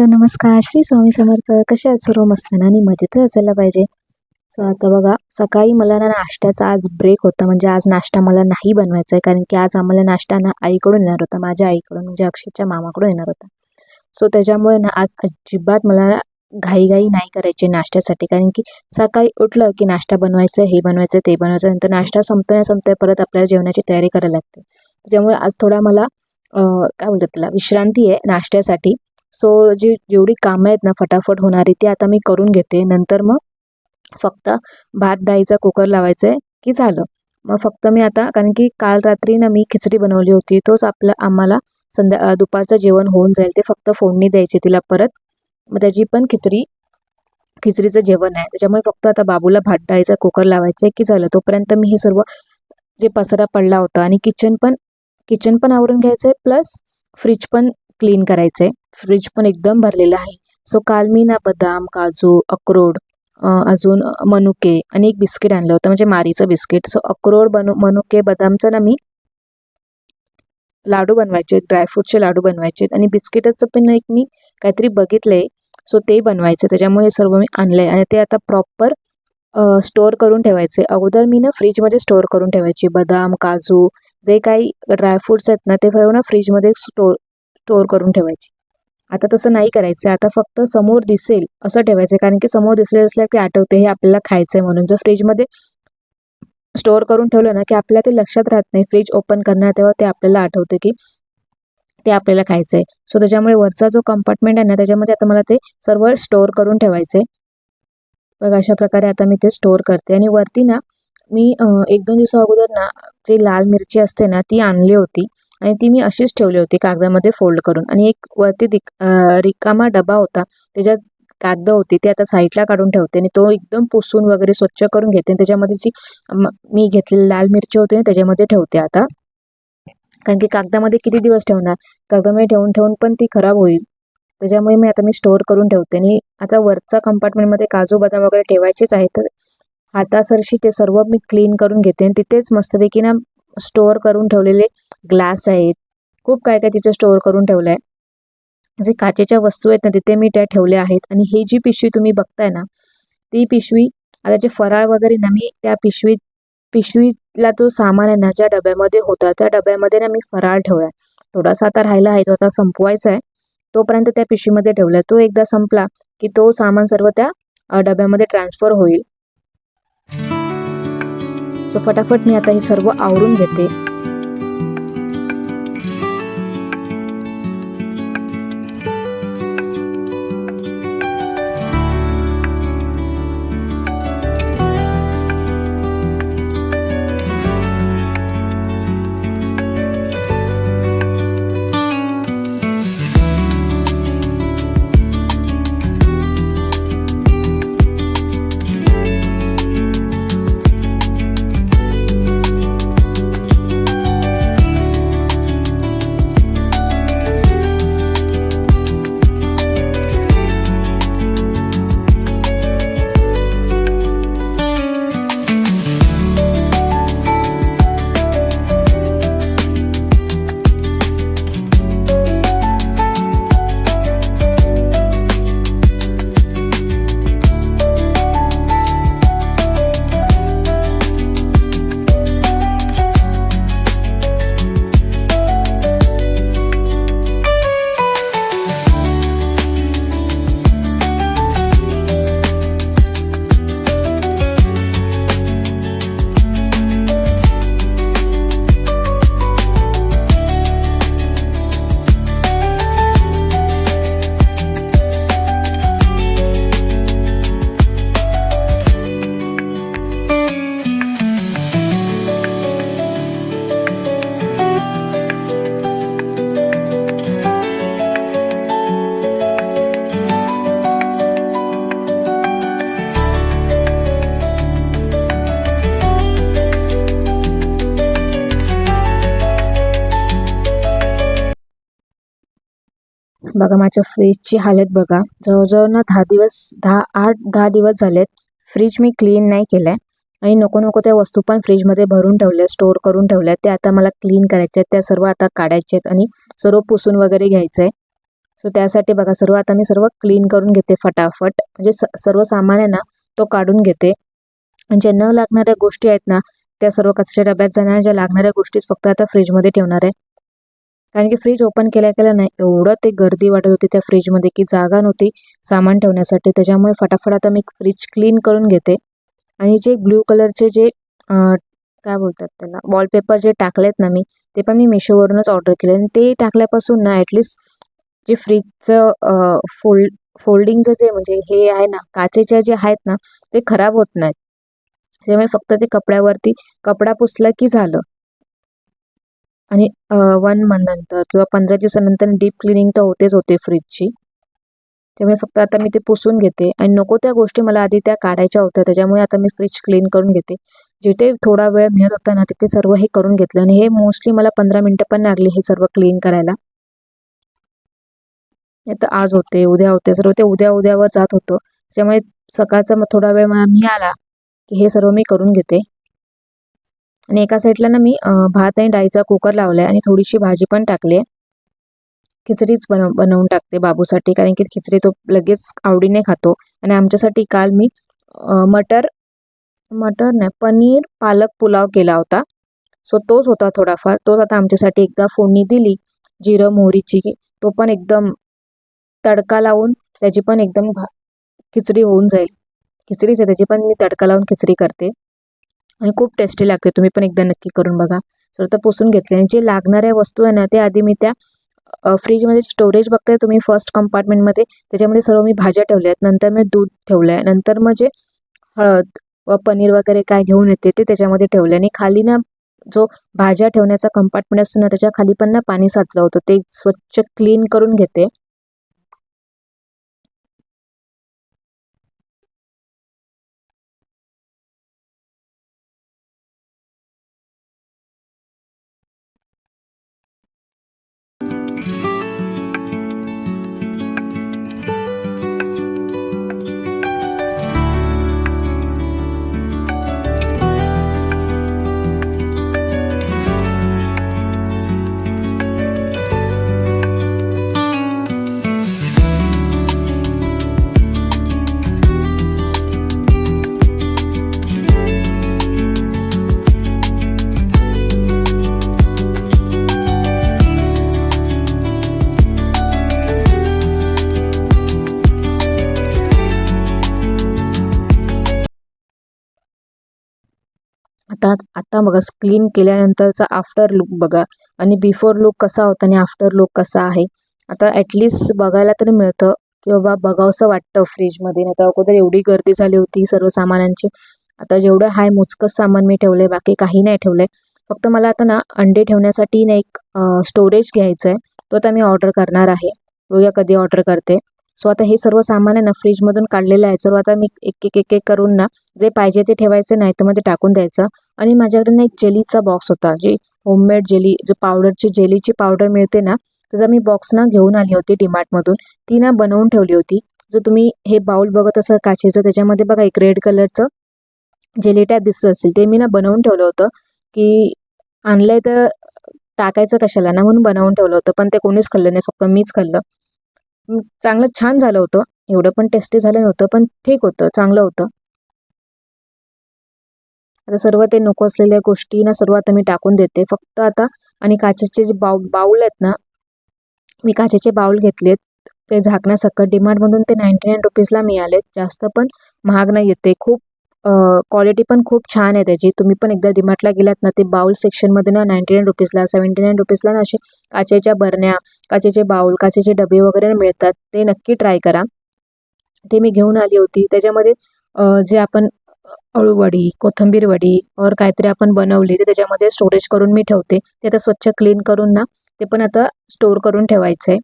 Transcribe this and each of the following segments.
Hello नमस्कार. श्री स्वामी समर्थ. कसे आहेत सर्व? मस्तना आणि मजेतच असायला पाहिजे. सो आता बघा सकाळी मला ना नाश्त्याचा आज ब्रेक होता. म्हणजे आज नाश्ता मला नाही बनवायचा आहे. कारण की आज आम्हाला नाश्ता ना आईकडून येणार होता. माझ्या आईकडून म्हणजे अक्षयच्या मामाकडून येणार होता. सो त्याच्यामुळे ना आज अजिबात मला घाईघाई नाही करायची नाश्त्यासाठी. कारण की सकाळी उठलं की नाश्ता बनवायचं हे बनवायचं ते बनवायचं. नंतर नाश्ता संपतो संपता संपतोय परत आपल्याला जेवणाची तयारी करायला लागते. त्याच्यामुळे आज थोडा मला काय म्हणतात त्याला विश्रांती आहे नाश्त्यासाठी. सो जी जेवढी कामं आहेत ना फटाफट होणारी ती आता मी करून घेते. नंतर मग फक्त भात डाळीचा कुकर लावायचं आहे की झालं. मग फक्त मी आता कारण की काल रात्री ना मी खिचडी बनवली होती तोच आपलं आम्हाला संध्या दुपारचं जेवण होऊन जाईल ते फक्त फोडणी द्यायची तिला परत. मग त्याची पण खिचडी खिचडीचं जेवण आहे. त्याच्यामुळे फक्त आता बाबूला भात डाळीचा कुकर लावायचं आहे की झालं. तोपर्यंत मी हे सर्व जे पसारा पडला होता आणि किचन पण किचन पण आवरून घ्यायचं आहे प्लस फ्रीज पण क्लीन करायचं आहे फ्रीज पण एकदम भरलेला आहे. सो काल मी ना बदाम काजू अक्रोड अजून मनुके आणि एक बिस्किट आणलं होतं म्हणजे मारीचं बिस्किट. सो अक्रोड बनू मनुके बदामचं ना मी लाडू बनवायचे ड्रायफ्रूटचे लाडू बनवायचे आणि बिस्किटाचं पण एक मी काहीतरी बघितलं आहे सो ते बनवायचे त्याच्यामुळे हे सर्व मी आणलं आहे आणि ते आता प्रॉपर स्टोअर करून ठेवायचे अगोदर मी ना फ्रीजमध्ये स्टोअर करून ठेवायचे. बदाम काजू जे काही ड्रायफ्रूट्स आहेत ना ते सर्व ना फ्रीजमध्ये स्टोअर स्टोअर करून ठेवायचे. आता तसं नाही करायचं. आता फक्त समोर दिसेल असं ठेवायचं. कारण की समोर दिसले असल्या ते आठवते हे आपल्याला खायचं आहे म्हणून. जर फ्रीजमध्ये स्टोअर करून ठेवलं ना की आपल्याला ते लक्षात राहत नाही. फ्रीज ओपन करणार तेव्हा ते आपल्याला आठवते की ते आपल्याला खायचं आहे सो त्याच्यामुळे वरचा जो कंपार्टमेंट आहे ना त्याच्यामध्ये आता मला ते सर्व स्टोअर करून ठेवायचं आहे बघा अशा प्रकारे आता मी ते स्टोअर करते. आणि वरती ना मी एक दोन दिवसा अगोदर ना जी लाल मिरची असते ना ती आणली होती. आणि ती मी अशीच ठेवली होती कागदामध्ये फोल्ड करून. आणि एक वरती दिक रिकामा डबा होता. त्याच्यात कागद होती ते आता साईडला काढून ठेवते. आणि तो एकदम पुसून वगैरे स्वच्छ करून घेते. आणि त्याच्यामध्ये जी मी घेतलेली लाल मिरची होती ना त्याच्यामध्ये ठेवते आता. कारण की कागदामध्ये किती दिवस ठेवणार? कागदामध्ये ठेवून ठेवून पण ती खराब होईल. त्याच्यामुळे मी आता मी स्टोअर करून ठेवते. आणि आता वरचा कंपार्टमेंटमध्ये काजू बदाम वगैरे ठेवायचेच आहे तर हातासरशी ते सर्व मी क्लीन करून घेते. आणि तिथेच मस्तपैकी ना स्टोअर करून ठेवलेले ग्लास आहेत. खूप काय काय तिथं स्टोअर करून ठेवलं आहे जे काचेच्या वस्तू आहेत ना तिथे मी त्या ठेवल्या आहेत. आणि ही जी पिशवी तुम्ही बघताय ना ती पिशवी आता जे फराळ वगैरे ना मी त्या पिशवीत पिशवीला तो सामान आहे ना ज्या डब्यामध्ये होता त्या डब्यामध्ये ना मी फराळ ठेवला थोडासा आता राहिला आहे तो आता संपवायचा आहे तोपर्यंत त्या पिशवीमध्ये ठेवला तो एकदा संपला की तो सामान सर्व त्या डब्यामध्ये ट्रान्सफर होईल. सो फटाफट मी आता हे सर्व आवरून घेते. बघा माझ्या फ्रीजची हालत बघा. जवळजवळ ना दहा दिवस दहा आठ दहा दिवस झालेत. फ्रीज मी क्लीन नाही केलं आहे आणि नको नको त्या वस्तू पण फ्रीजमध्ये भरून ठेवल्या स्टोअर करून ठेवल्या. ते आता मला क्लीन करायच्या आहेत त्या सर्व आता काढायच्या आहेत आणि सर्व पुसून वगैरे घ्यायचं आहे सो त्यासाठी बघा सर्व आता मी सर्व क्लीन करून घेते फटाफट. म्हणजे स सर्व सामान आहे ना तो काढून घेते. म्हणजे न लागणाऱ्या गोष्टी आहेत ना त्या सर्व कचऱ्या डब्यात जाणाऱ्या ज्या लागणाऱ्या गोष्टीच फक्त आता फ्रीजमध्ये ठेवणार आहे. कारण की फ्रीज ओपन केल्या केल्या नाही एवढं ते गर्दी वाटत होती त्या फ्रीजमध्ये की जागा नव्हती सामान ठेवण्यासाठी. त्याच्यामुळे फटाफट आता मी फ्रीज क्लीन करून घेते. आणि जे ब्ल्यू कलरचे जे काय बोलतात त्याला वॉलपेपर जे टाकलेत ना मी ते पण मी मिशोवरूनच ऑर्डर केले. आणि ते टाकल्यापासून ना ॲटलिस्ट जे फ्रीजचं फोल्ड फोल्डिंगचं जे म्हणजे हे आहे ना काचेच्या जे आहेत ना ते खराब होत नाहीत. त्यामुळे फक्त ते कपड्यावरती कपडा पुसला की झालं. आणि वन मंथ नंतर किंवा पंधरा दिवसानंतर डीप क्लिनिंग तर होतेच होते फ्रीजची त्यामुळे फक्त आता मी ते पुसून घेते आणि नको त्या गोष्टी मला आधी त्या काढायच्या होत्या त्याच्यामुळे आता मी फ्रीज क्लीन करून घेते. जिथे थोडा वेळ मिळत होता ना तिथे सर्व हे करून घेतलं आणि हे मोस्टली मला पंधरा मिनटं पण लागली हे सर्व क्लीन करायला. तर आज होते उद्या होते सर्व ते उद्या उद्यावर जात होतं. त्याच्यामुळे सकाळचा मग थोडा वेळ मला मिळाला की हे सर्व मी करून घेते. आणि एका साईडला ना मी भात आणि डाळीचा कुकर लावला आहे आणि थोडीशी भाजी पण टाकली आहे. खिचडीच बनव बनवून टाकते बाबूसाठी कारण की खिचडी तो लगेच आवडीने खातो. आणि आमच्यासाठी काल मी मटर मटर नाही पनीर पालक पुलाव केला होता. सो तोच होता थोडाफार. तोच आता आमच्यासाठी एकदा फोडणी दिली जिरं मोहरीची तो पण एकदम तडका लावून त्याची पण एकदम भा खिचडी होऊन जाईल. खिचडीच आहे त्याची पण मी तडका लावून खिचडी करते. आणि खूप टेस्टी लागते. तुम्ही पण एकदा नक्की करून बघा. सर तर पुसून घेतले. आणि जे लागणाऱ्या वस्तू आहे ना ते आधी मी त्या फ्रीजमध्ये स्टोरेज बघताय तुम्ही फर्स्ट कंपार्टमेंटमध्ये त्याच्यामध्ये सर्व मी भाज्या ठेवल्या आहेत. नंतर मी दूध ठेवलं आहे नंतर मग जे हळद व पनीर वगैरे काय घेऊन येते ते त्याच्यामध्ये ठेवले आणि खाली ना जो भाज्या ठेवण्याचा कंपार्टमेंट असतो ना त्याच्याखाली पण ना पाणी साचलं होतं. ते स्वच्छ क्लीन करून घेते. आता आता बघा क्लीन केल्यानंतरचा आफ्टर लुक बघा. आणि बिफोर लुक कसा होता आणि आफ्टर लुक कसा आहे? आता ॲटलिस्ट बघायला तरी मिळतं की बाबा बघावंसं वाटतं फ्रीजमध्ये नाही तर अगोदर एवढी गर्दी झाली होती सर्व सामानांची. आता जेवढं हाय मोजकंच सामान मी ठेवलं आहे बाकी काही नाही ठेवलं आहे फक्त मला आता ना अंडे ठेवण्यासाठी ना एक स्टोरेज घ्यायचं आहे तो आता मी ऑर्डर करणार आहे. बघूया कधी ऑर्डर करते. सो आता हे सर्व सामान आहे ना फ्रीजमधून काढलेलं आहे. सर्व आता मी एक एक एक एक करून ना जे पाहिजे ते ठेवायचं नाही तर मध्ये टाकून द्यायचं. आणि माझ्याकडे ना एक जेलीचा बॉक्स होता जे होममेड जेली जो पावडरची जेलीची पावडर मिळते ना त्याचा मी बॉक्स ना घेऊन आली होती डीमार्टमधून ती ना बनवून ठेवली होती. जो तुम्ही हे बाउल बघत असाल काचेचं त्याच्यामध्ये बघा एक रेड कलरचं जेली टाईप दिसत असेल ते मी ना बनवून ठेवलं होतं. की आणलंय तर टाकायचं कशाला ना म्हणून बनवून ठेवलं होतं पण ते कोणीच खाल्लं नाही फक्त मीच खाल्लं. चांगलं छान झालं होतं. एवढं पण टेस्टी झालं नव्हतं पण ठीक होतं चांगलं होतं. आता सर्व ते नको असलेल्या गोष्टी ना सर्व आता मी टाकून देते. फक्त आता आणि काचेचे जे बाऊ बाऊल आहेत ना मी काचेचे बाऊल घेतलेत. ते झाकण्यासकट डिमार्टमधून ते नाईंटी नाईन रुपीजला मिळालेत. जास्त पण महाग नाही येते. खूप क्वालिटी पण खूप छान आहे त्याची. तुम्ही पण एकदा डिमार्टला गेलात ना ते बाउल सेक्शनमध्ये ना नाईंटी नाईन रुपीजला सेवन्टी नाईन रुपीजला ना असे काचेच्या बरण्या काचेचे बाउल काचेचे डबे वगैरे मिळतात. ते नक्की ट्राय करा. ते मी घेऊन आली होती. त्याच्यामध्ये जे आपण अळूवडी कोथिंबीर वडी और काहीतरी आपण बनवली ते त्याच्यामध्ये स्टोरेज करून मी ठेवते. ते आता स्वच्छ क्लीन करून ना ते पण आता स्टोर करून ठेवायचं आहे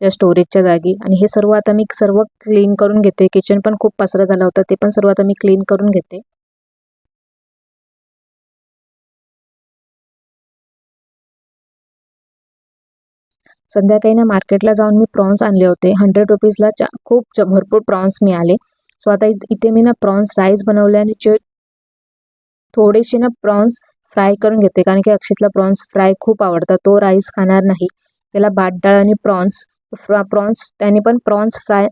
त्या स्टोरेजच्या जागी. आणि हे सर्व आता मी सर्व क्लीन करून घेते. किचन पण खूप पसरा झाला होता ते पण सर्व आता मी क्लीन करून घेते. संध्याकाळी ना मार्केटला जाऊन मी प्रॉन्स आणले होते. हंड्रेड रुपीजला चा खूप भरपूर प्रॉन्स मिळाले. सो आता इथे मी ना प्रॉन्स राईस बनवले आणि जे थोडेसे ना प्रॉन्स फ्राय करून घेते. कारण की अक्षितला प्रॉन्स फ्राय खूप आवडतात. तो राईस खाणार नाही. त्याला भात डाळ आणि प्रॉन्स फ्रा प्रॉन्स त्याने पण प्रॉन्स फ्राय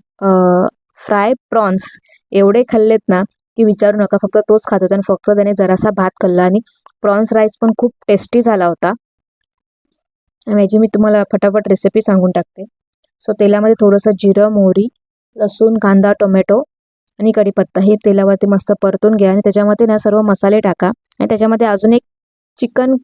फ्राय प्रॉन्स एवढे खाल्लेत ना की विचारू नका. फक्त तोच खात होता आणि फक्त त्याने जरासा भात खाल्ला आणि प्रॉन्स राईस पण खूप टेस्टी झाला होता. आणि याची मी तुम्हाला फटाफट रेसिपी सांगून टाकते. सो तेलामध्ये थोडंसं जिरं मोहरी लसूण कांदा टोमॅटो आणि कढीपत्ता. हे तेलावरती मस्त परतून घ्या आणि त्याच्यामध्ये ना सर्व मसाले टाका. आणि त्याच्यामध्ये अजून एक चिकन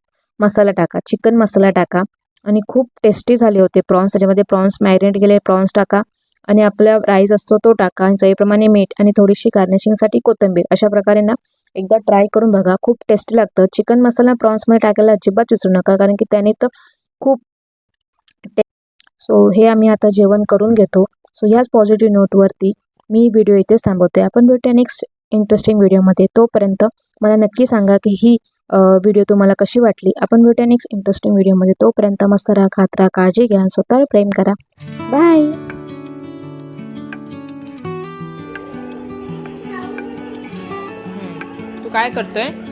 मसाला टाका. चिकन मसाला टाका. आणि खूप टेस्टी झाले होते प्रॉन्स त्याच्यामध्ये प्रॉन्स मॅरिनेट केले प्रॉन्स टाका. आणि आपला राईस असतो तो टाका. आणि चवीप्रमाणे मीठ आणि थोडीशी गार्निशिंगसाठी कोथिंबीर. अशा प्रकारे ना एकदा ट्राय करून बघा. खूप टेस्टी लागतं. चिकन मसाला प्रॉन्समध्ये टाकायला अजिबात विसरू नका. कारण की त्याने तर खूप टे सो हे आम्ही आता जेवण करून घेतो. सो ह्याच पॉझिटिव्ह नोटवरती मी व्हिडिओ इथेच थांबवते. आपण भेटूया नेक्स्ट इंटरेस्टिंग व्हिडिओमध्ये तोपर्यंत मला नक्की सांगा की ही व्हिडिओ तुम्हाला कशी वाटली. आपण भेटूया नेक्स्ट इंटरेस्टिंग व्हिडिओमध्ये तोपर्यंत मस्त राहा खात राहा काळजी घ्या स्वतःवर प्रेम करा. बाय काय करतोय?